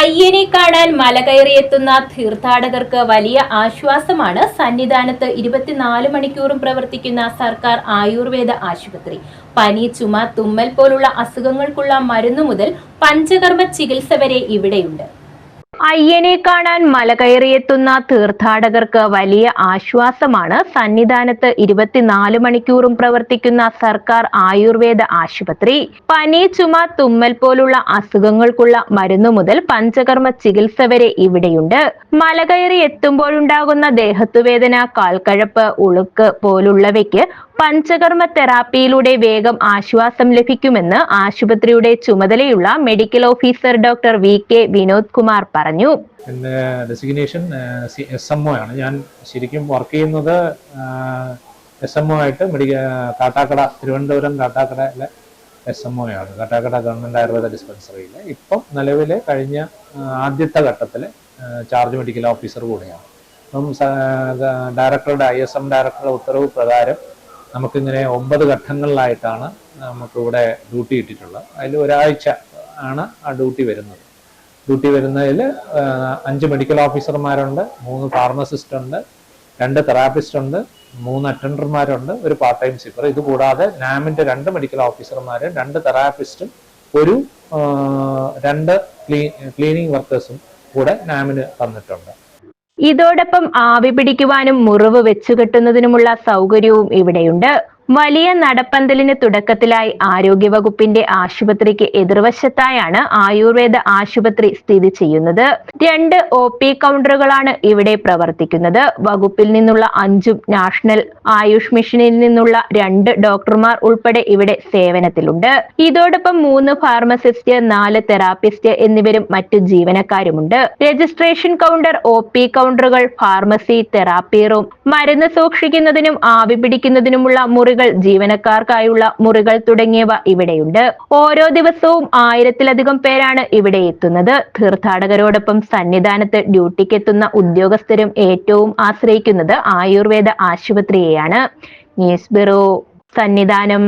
അയ്യനെ കാണാൻ മല കയറിയെത്തുന്ന തീർത്ഥാടകർക്ക് വലിയ ആശ്വാസമാണ്. സന്നിധാനത്ത് ഇരുപത്തിനാല് മണിക്കൂറും പ്രവർത്തിക്കുന്ന സർക്കാർ ആയുർവേദ ആശുപത്രി. പനി ചുമ തുമ്മൽ പോലുള്ള അസുഖങ്ങൾക്കുള്ള മരുന്നു മുതൽ പഞ്ചകർമ്മ ചികിത്സ വരെ ഇവിടെയുണ്ട്. അയ്യനെ കാണാൻ മല കയറിയെത്തുന്ന തീർത്ഥാടകർക്ക് വലിയ ആശ്വാസമാണ്. സന്നിധാനത്ത് ഇരുപത്തിനാല് മണിക്കൂറും പ്രവർത്തിക്കുന്ന സർക്കാർ ആയുർവേദ ആശുപത്രി. പനി ചുമ തുമ്മൽ പോലുള്ള അസുഖങ്ങൾക്കുള്ള മരുന്നു മുതൽ പഞ്ചകർമ്മ ചികിത്സ വരെ ഇവിടെയുണ്ട്. മല കയറി എത്തുമ്പോഴുണ്ടാകുന്ന ദേഹത്തുവേദന കാൽക്കഴപ്പ് ഉളുക്ക് പോലുള്ളവയ്ക്ക് പഞ്ചകർമ്മ തെറാപ്പിയിലൂടെ വേഗം ആശ്വാസം ലഭിക്കുമെന്ന് ആശുപത്രിയുടെ ചുമതലയുള്ള medical officer doctor V K Vinod Kumar പറഞ്ഞു. എന്റെ ഡെസിഗ്നേഷൻ എസ് എം ഒ ആണ്. ഞാൻ ശരിക്കും വർക്ക് ചെയ്യുന്നത് എസ് എം ഒ ആയിട്ട് മെഡിക്കൽ കാട്ടാക്കട തിരുവനന്തപുരം കാട്ടാക്കടയിലെ എസ് എം ഒ ആണ്. കാട്ടാക്കട ഗവൺമെന്റ് ആയുർവേദ ഡിസ്പെൻസറിയിൽ ഇപ്പം നിലവിലെ കഴിഞ്ഞ ആദ്യത്തെ ഘട്ടത്തിൽ ചാർജ് മെഡിക്കൽ ഓഫീസർ കൂടെയാണ്. അപ്പം ഡയറക്ടറുടെ ഐ എസ് എം ഡയറക്ടറുടെ ഉത്തരവ് പ്രകാരം നമുക്കിങ്ങനെ ഒമ്പത് ഘട്ടങ്ങളിലായിട്ടാണ് നമുക്കിവിടെ ഡ്യൂട്ടി ഇട്ടിട്ടുള്ളത്. അതിൽ ഒരാഴ്ച ആണ് ആ ഡ്യൂട്ടി വരുന്നത്. ഡ്യൂട്ടി വരുന്നതിൽ അഞ്ച് മെഡിക്കൽ ഓഫീസർമാരുണ്ട് മൂന്ന് ഫാർമസിസ്റ്റ് ഉണ്ട് രണ്ട് തെറാപ്പിസ്റ്റ് ഉണ്ട് മൂന്ന് അറ്റൻഡർമാരുണ്ട് ഒരു പാർട്ട് ടൈം സിപ്പർ ഇത് കൂടാതെ നാമിന്റെ രണ്ട് മെഡിക്കൽ ഓഫീസർമാരും രണ്ട് തെറാപ്പിസ്റ്റും ഒരു രണ്ട് ക്ലീ ക്ലീനിങ് വർക്കേഴ്സും കൂടെ നാമിന് തന്നിട്ടുണ്ട്. ഇതോടൊപ്പം ആവി പിടിക്കുവാനും മുറിവ് വെച്ചുകെട്ടുന്നതിനുമുള്ള സൗകര്യവും ഇവിടെയുണ്ട്. വലിയ നടപ്പന്തലിന് തുടക്കത്തിലായി ആരോഗ്യവകുപ്പിന്റെ ആശുപത്രിക്ക് എതിർവശത്തായാണ് ആയുർവേദ ആശുപത്രി സ്ഥിതി ചെയ്യുന്നത്. രണ്ട് ഒ പി കൗണ്ടറുകളാണ് ഇവിടെ പ്രവർത്തിക്കുന്നത്. വകുപ്പിൽ നിന്നുള്ള അഞ്ചും നാഷണൽ ആയുഷ് മിഷനിൽ നിന്നുള്ള രണ്ട് ഡോക്ടർമാർ ഉൾപ്പെടെ ഇവിടെ സേവനത്തിലുണ്ട്. ഇതോടൊപ്പം മൂന്ന് ഫാർമസിസ്റ്റ് നാല് തെറാപ്പിസ്റ്റ് എന്നിവരും മറ്റു ജീവനക്കാരുമുണ്ട്. രജിസ്ട്രേഷൻ കൗണ്ടർ ഒ പി കൗണ്ടറുകൾ ഫാർമസി തെറാപ്പി റൂം മരുന്ന് സൂക്ഷിക്കുന്നതിനും ആവി പിടിക്കുന്നതിനുമുള്ള മുറികൾ ജീവനക്കാർക്കായുള്ള മുറികൾ തുടങ്ങിയവ ഇവിടെയുണ്ട്. ഓരോ ദിവസവും ആയിരത്തിലധികം പേരാണ് ഇവിടെ എത്തുന്നത്. തീർത്ഥാടകരോടൊപ്പം സന്നിധാനത്ത് ഡ്യൂട്ടിക്കെത്തുന്ന ഉദ്യോഗസ്ഥരും ഏറ്റവും ആശ്രയിക്കുന്നത് ആയുർവേദ ആശുപത്രിയെയാണ്. News bureau Sannidhanam.